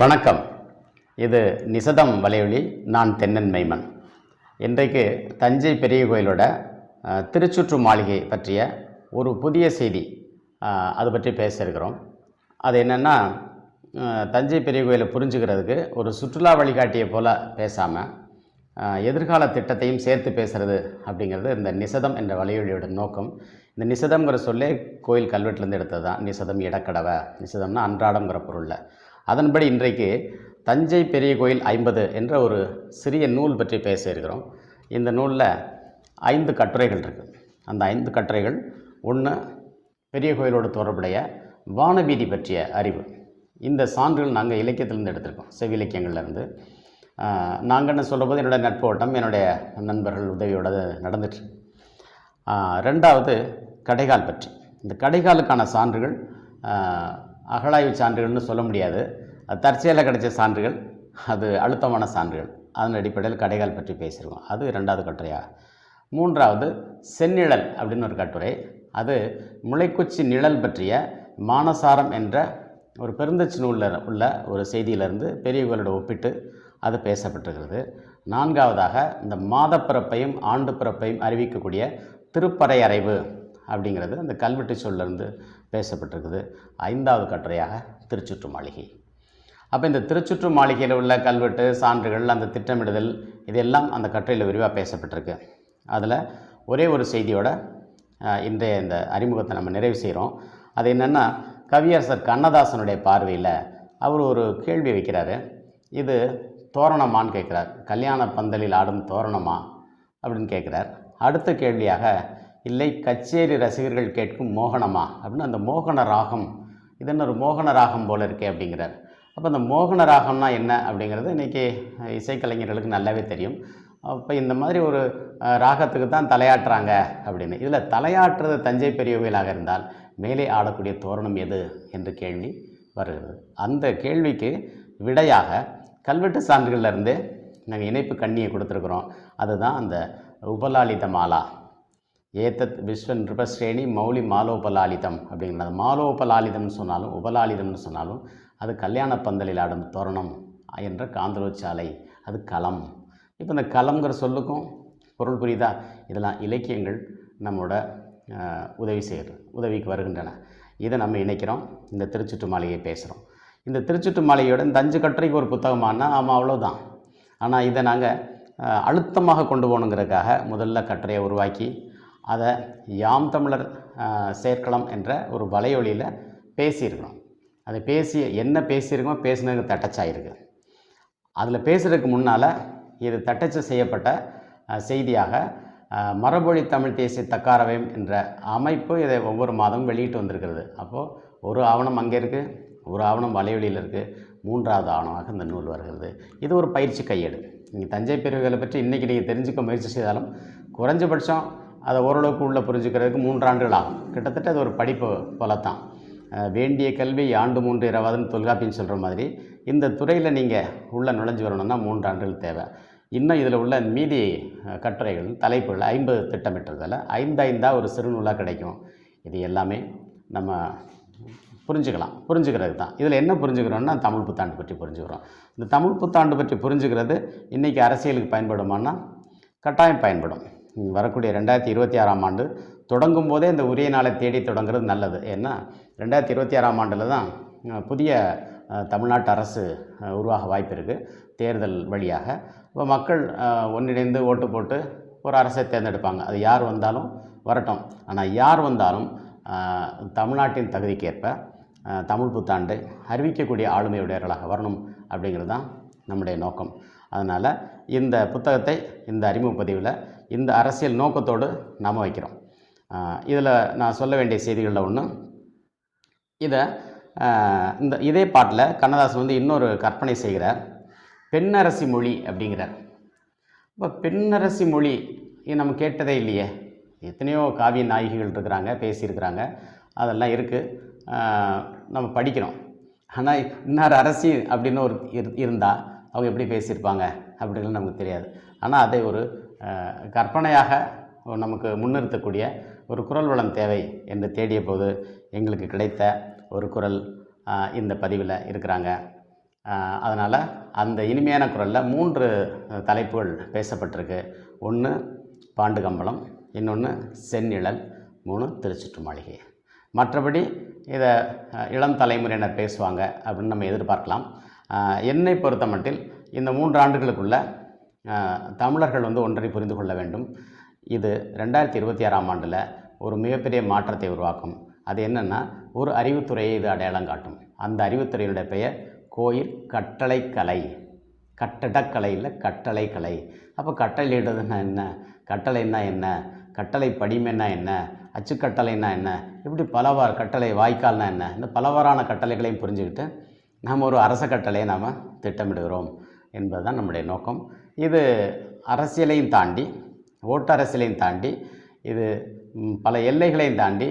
வணக்கம். இது நிசதம் வலையொலி நான் தென்னன் மைமன். இன்றைக்கு தஞ்சை பெரிய கோயிலோட திருச்சுற்று மாளிகை பற்றிய ஒரு புதிய செய்தி அது பற்றி பேச இருக்கிறோம் அது என்னென்னா தஞ்சை பெரிய கோயிலை புரிஞ்சுக்கிறதுக்கு ஒரு சுற்றுலா வழிகாட்டியை போல் பேசாமல் எதிர்கால திட்டத்தையும் சேர்த்து பேசுகிறது அப்படிங்கிறது இந்த நிசதம் என்ற வலையொலியோட நோக்கம். இந்த நிசதம்ங்கிற சொல்லே கோயில் கல்வெட்டுலேருந்து எடுத்தது தான். நிசதம் இடக்கடவை நிசதம்னா அன்றாடங்கிற பொருளில். அதன்படி இன்றைக்கு தஞ்சை பெரிய கோயில் ஐம்பது என்ற ஒரு சிறிய நூல் பற்றி பேச இருக்கிறோம். இந்த நூலில் ஐந்து கட்டுரைகள் இருக்குது அந்த ஐந்து கட்டுரைகள் ஒன்று பெரிய கோயிலோடு தொடர்புடைய வானவீதி பற்றிய அறிவு. இந்த சான்றுகள் நாங்கள் இலக்கியத்திலேருந்து எடுத்திருக்கோம் செவ்விலக்கியங்கள்லேருந்து நாங்கள் என்ன சொல்லும்போது என்னுடைய நட்போட்டம் என்னுடைய நண்பர்கள் உதவியோடு நடந்துட்டு ரெண்டாவது கடைகால் பற்றி. இந்த கடைகாலுக்கான சான்றுகள் அகழாய்வு சான்றுகள்னு சொல்ல முடியாது. அது தற்செயலில் கிடைச்ச சான்றுகள் அது அழுத்தமான சான்றுகள். அதன் அடிப்படையில் கடைகள் பற்றி பேசியிருக்கோம் அது ரெண்டாவது கட்டுரையா? மூன்றாவது செந்நிழல் அப்படின்னு ஒரு கட்டுரை. அது முளைக்குச்சி நிழல் பற்றிய மானசாரம் என்ற ஒரு பெருந்தச்சு நூலில் உள்ள ஒரு செய்தியிலிருந்து பெரியவர்களோட ஒப்பிட்டு அது பேசப்பட்டிருக்கிறது. நான்காவதாக இந்த மாதப்பிறப்பையும் ஆண்டு பிறப்பையும் அறிவிக்கக்கூடிய திருப்பறையறைவு. அப்படிங்கிறது அந்த கல்வெட்டு சொல்லிருந்து பேசப்பட்டிருக்குது. ஐந்தாவது கட்டுரையாக திருச்சுற்று மாளிகை. அப்போ இந்த திருச்சுற்று மாளிகையில் உள்ள கல்வெட்டு சான்றுகள் அந்த திட்டமிடுதல் இதெல்லாம் அந்த கட்டுரையில் விரிவாக பேசப்பட்டிருக்கு. அதில் ஒரே ஒரு செய்தியோட இன்றைய இந்த அறிமுகத்தை நம்ம நிறைவு செய்கிறோம் அது என்னென்னா கவியரசர் கண்ணதாசனுடைய பார்வையில் அவர் ஒரு கேள்வி வைக்கிறாரு. இது தோரணமான்னு கேட்குறார். கல்யாண பந்தலில் ஆடும் தோரணமா? அப்படின்னு கேட்குறார். அடுத்த கேள்வியாக இல்லை கச்சேரி ரசிகர்கள் கேட்கும் மோகனமா? அப்படின்னு அந்த மோகன ராகம் இது என்ன ஒரு மோகன ராகம் போல இருக்கே அப்படிங்கிறார். அப்போ அந்த மோகன ராகம்னா என்ன அப்படிங்கிறது இன்றைக்கி இசைக்கலைஞர்களுக்கு நல்லாவே தெரியும். அப்போ இந்த மாதிரி ஒரு ராகத்துக்கு தான் தலையாட்டுறாங்க அப்படின்னு. இதில் தலையாட்டுறது தஞ்சை பெரிய கோயிலாக இருந்தால் மேலே ஆடக்கூடிய தோரணம் எது என்ற கேள்வி வருகிறது. அந்த கேள்விக்கு விடையாக கல்வெட்டு சான்றுகள்லேருந்து நாங்கள் இணைப்பு கண்ணியை கொடுத்துருக்குறோம். அதுதான் அந்த உபலாலித மாலா. ஏத்தத் விஸ்வன் நிருபஸ்ரேணி மௌலி மாலோபலாலிதம் அப்படிங்கிறது. மாலோபலாலிதம்னு சொன்னாலும் உபலாலிதம்னு சொன்னாலும் அது கல்யாண பந்தலில் ஆடும் தோரணம் என்ற காந்தலோச்சாலை அது களம் இப்போ இந்த களம்ங்கிற சொல்லுக்கும் பொருள் புரியுதா? இதெல்லாம் இலக்கியங்கள் நம்மளோட உதவி செய்கிறது உதவிக்கு வருகின்றன. இதை நம்ம இணைக்கிறோம். இந்த திருச்சுட்டு மாலையை பேசுகிறோம் இந்த திருச்சுட்டு மாலையோட இந்த அஞ்சு கட்டுரைக்கு ஒரு புத்தகமானால் ஆமாம் அவ்வளோதான் ஆனால் இதை நாங்கள் அழுத்தமாக கொண்டு போகணுங்கிறதுக்காக முதல்ல கட்டுரையை உருவாக்கி அதை யாம் தமிழர் சேர்க்கலாம் என்ற ஒரு வலையொலியில் பேசியிருக்கிறோம் அதை பேசி என்ன பேசியிருக்கோம் பேசினது தட்டச்சாயிருக்கு அதில் பேசுகிறதுக்கு முன்னால் இது தட்டச்சு செய்யப்பட்ட செய்தியாக மரபொழி தமிழ் தேசிய தக்காரவயம் என்ற அமைப்பு இதை ஒவ்வொரு மாதமும் வெளியிட்டு வந்திருக்கிறது. அப்போது ஒரு ஆவணம் அங்கே இருக்குது ஒரு ஆவணம் வலையொலியில் இருக்குது மூன்றாவது ஆவணமாக இந்த நூல் வருகிறது. இது ஒரு பயிற்சி கையேடு. நீங்கள் தஞ்சை பிரிவுகளை பற்றி இன்றைக்கி நீங்கள் தெரிஞ்சுக்க முயற்சி செய்தாலும் குறைஞ்சபட்சம் அதை ஓரளவுக்கு உள்ளே புரிஞ்சுக்கிறதுக்கு மூன்றாண்டுகள் ஆகும் கிட்டத்தட்ட அது ஒரு படிப்பு போல தான் வேண்டிய கல்வி ஆண்டு மூன்று இரவாதுன்னு தொல்காப்பின்னு சொல்கிற மாதிரி இந்த துறையில் நீங்கள் உள்ளே நுழைஞ்சு வரணும்னா மூன்றாண்டுகள் தேவை. இன்னும் இதில் உள்ள மீதி கட்டுரைகள் தலைப்புகள் ஐம்பது திட்டமிட்டதில் ஐந்து ஐந்தாக ஒரு சிறுநூலாக கிடைக்கும். இது எல்லாமே நம்ம புரிஞ்சுக்கலாம். புரிஞ்சுக்கிறது தான் இதில் என்ன புரிஞ்சுக்கிறோம்னா தமிழ் புத்தாண்டு பற்றி புரிஞ்சுக்கிறோம். இந்த தமிழ் புத்தாண்டு பற்றி புரிஞ்சுக்கிறது இன்றைக்கி அரசியலுக்கு பயன்படுமானா? கட்டாயம் பயன்படும். வரக்கூடிய ரெண்டாயிரத்தி இருபத்தி ஆறாம் ஆண்டு தொடங்கும் போதே இந்த உரிய நாளை தேடி தொடங்குறது நல்லது. ஏன்னா ரெண்டாயிரத்தி இருபத்தி ஆறாம் ஆண்டில் தான் புதிய தமிழ்நாட்டு அரசு உருவாக வாய்ப்பு இருக்குது தேர்தல் வழியாக. இப்போ மக்கள் ஒன்றிணைந்து ஓட்டு போட்டு ஒரு அரசை தேர்ந்தெடுப்பாங்க. அது யார் வந்தாலும் வரட்டும். ஆனால் யார் வந்தாலும் தமிழ்நாட்டின் தகுதிக்கேற்ப தமிழ் புத்தாண்டு அறிவிக்கக்கூடிய ஆளுமையுடையவர்களாக வரணும் அப்படிங்கிறது தான் நம்முடைய நோக்கம். அதனால் இந்த புத்தகத்தை இந்த அறிமுக பதிவில் இந்த அரசியல் நோக்கத்தோடு நாம் வைக்கிறோம். இதில் நான் சொல்ல வேண்டிய செய்திகளில் ஒன்று இதை இந்த இதே பாட்டில் கண்ணதாசன் வந்து இன்னொரு கற்பனை செய்கிறார். பெண்ணரசி மொழி அப்படிங்கிறார். இப்போ பெண்ணரசி மொழி நம்ம கேட்டதே இல்லையே. எத்தனையோ காவிய நாயகிகள் இருக்கிறாங்க பேசியிருக்கிறாங்க. அதெல்லாம் இருக்குது நம்ம படிக்கிறோம். ஆனால் இன்னார் அரசி அப்படின்னு ஒரு இருந்தால் அவங்க எப்படி பேசியிருப்பாங்க? அப்படின்னு நமக்கு தெரியாது. ஆனால் அதை ஒரு கற்பனையாக நமக்கு முன்னிறுத்தக்கூடிய ஒரு குரல் வளம் தேவை என்று தேடிய போது எங்களுக்கு கிடைத்த ஒரு குரல் இந்த பதிவில் இருக்கிறாங்க. அதனால் அந்த இனிமையான குரலில் மூன்று தலைப்புகள் பேசப்பட்டிருக்கு. ஒன்று பாண்டு கம்பளம் இன்னொன்று செந்நிழல் மூணு திருச்சிற்று மாளிகை மற்றபடி இதை இளம் தலைமுறையினர் பேசுவாங்க அப்படின்னு நம்ம எதிர்பார்க்கலாம். என்னை பொறுத்த மட்டில் இந்த மூன்று ஆண்டுகளுக்குள்ள தமிழர்கள் வந்து ஒன்றை புரிந்து கொள்ள வேண்டும். இது ரெண்டாயிரத்தி இருபத்தி ஆறாம் ஆண்டில் ஒரு மிகப்பெரிய மாற்றத்தை உருவாக்கும். அது என்னென்னா ஒரு அறிவுத்துறையை இது அடையாளம் காட்டும். அந்த அறிவுத்துறையினுடைய பெயர் கோயில் கட்டளைக்கலை. கட்டடக்கலையில் கட்டளைக்கலை. அப்போ கட்டளையிடுறதுன்னா என்ன? கட்டளைன்னா என்ன? கட்டளை படிமைன்னா என்ன? அச்சுக்கட்டளைன்னா என்ன? இப்படி பலவாறு கட்டளை வாய்க்கால்னா என்ன? இந்த பலவாறான கட்டளைகளையும் புரிஞ்சுக்கிட்டு நாம் ஒரு அரச கட்டளையை நாம் திட்டமிடுகிறோம் என்பதுதான் நம்முடைய நோக்கம். இது அரசியலையும் தாண்டி ஓட்டு அரசியலையும் தாண்டி இது பல எல்லைகளையும் தாண்டி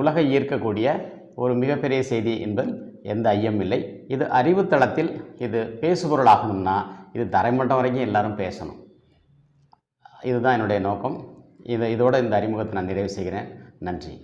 உலகை ஈர்க்கக்கூடிய ஒரு மிகப்பெரிய செய்தி என்பதில் எந்த ஐயம் இல்லை. இது அறிவுத்தளத்தில் இது பேசுபொருளாகணும்னா இது தரைமட்டம் வரைக்கும் எல்லாரும் பேசணும். இதுதான் என்னுடைய நோக்கம். இதை இதோட இந்த அறிமுகத்தை நான் நிறைவு செய்கிறேன். நன்றி.